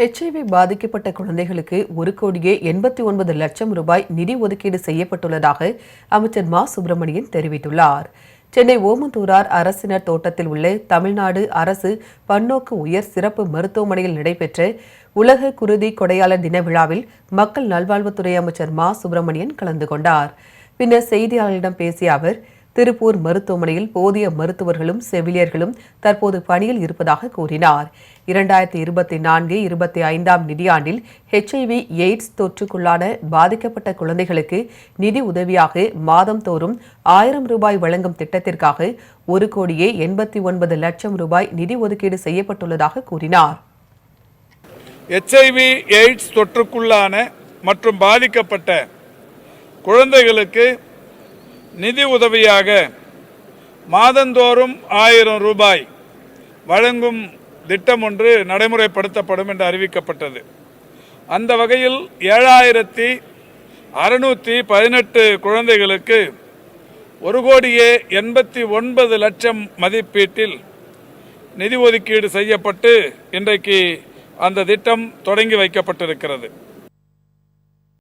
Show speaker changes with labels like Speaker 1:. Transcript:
Speaker 1: HIV பாதிக்கப்பட்ட குழந்தைகளுக்கு ஒரு கோடியே எண்பத்தி ஒன்பது லட்சம் ரூபாய் நிதி ஒதுக்கீடு செய்யப்பட்டுள்ளதாக அமைச்சர் மா சுப்பிரமணியன் தெரிவித்துள்ளார் சென்னை ஓமந்தூரார் அரசினர் தோட்டத்தில் உள்ள தமிழ்நாடு அரசு பன்னோக்கு உயர் சிறப்பு மருத்துவமனையில் நடைபெற்ற உலக குருதி கொடையாளர் தின விழாவில் மக்கள் நல்வாழ்வுத்துறை அமைச்சர் மா சுப்பிரமணியன் கலந்து கொண்டார் பின்னர் செய்தியாளர்களிடம் பேசிய அவர் திருப்பூர் மருத்துவமனையில் போதிய மருத்துவர்களும் செவிலியர்களும் தற்போது பணியில் இருப்பதாக கூறினார் இரண்டாயிரத்தி இருபத்தி நான்கு இருபத்தி ஐந்தாம் நிதியாண்டில் ஹெச்ஐவி எய்ட்ஸ் தொற்றுக்குள்ளான பாதிக்கப்பட்ட குழந்தைகளுக்கு நிதி உதவியாக மாதந்தோறும் ஆயிரம் ரூபாய் வழங்கும் திட்டத்திற்காக ஒரு கோடியே எண்பத்தி ஒன்பது லட்சம் ரூபாய் நிதி ஒதுக்கீடு செய்யப்பட்டுள்ளதாக கூறினார்
Speaker 2: எச்ஐவி எய்ட்ஸ் தொற்றுக்குள்ளான மற்றும் பாதிக்கப்பட்ட குழந்தைகளுக்கு நிதி உதவியாக மாதந்தோறும் ஆயிரம் ரூபாய் வழங்கும் திட்டம் ஒன்று நடைமுறைப்படுத்தப்படும் என்று அறிவிக்கப்பட்டது அந்த வகையில் ஏழாயிரத்தி அறுநூற்றி பதினெட்டு குழந்தைகளுக்கு ஒரு கோடியே எண்பத்தி ஒன்பது லட்சம் மதிப்பீட்டில் நிதி ஒதுக்கீடு செய்யப்பட்டு இன்றைக்கு அந்த திட்டம் தொடங்கி வைக்கப்பட்டிருக்கிறது